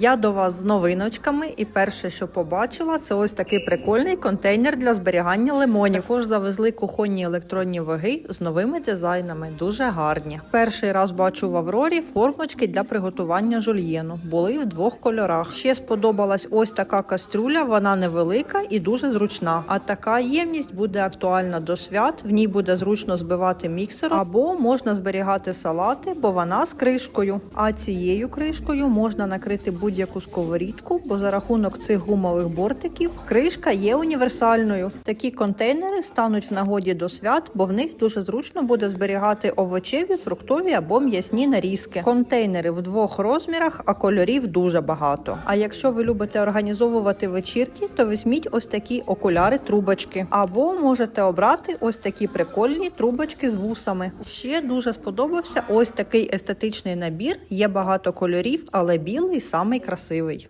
Я до вас з новиночками, і перше, що побачила, це ось такий прикольний контейнер для зберігання лимонів. Також завезли кухонні електронні ваги з новими дизайнами, дуже гарні. Перший раз бачу в Аврорі формочки для приготування жульєну. Були в двох кольорах. Ще сподобалась ось така кастрюля. Вона невелика і дуже зручна. А така ємність буде актуальна до свят. В ній буде зручно збивати міксером або можна зберігати салати, бо вона з кришкою. А цією кришкою можна накрити будь-яку сковорідку, бо за рахунок цих гумових бортиків кришка є універсальною. Такі контейнери стануть в нагоді до свят, бо в них дуже зручно буде зберігати овочеві, фруктові або м'ясні нарізки. Контейнери в двох розмірах, а кольорів дуже багато. А якщо ви любите організовувати вечірки, то візьміть ось такі окуляри-трубочки, або можете обрати ось такі прикольні трубочки з вусами. Ще дуже сподобався ось такий естетичний набір. Є багато кольорів, але білий самий красивий.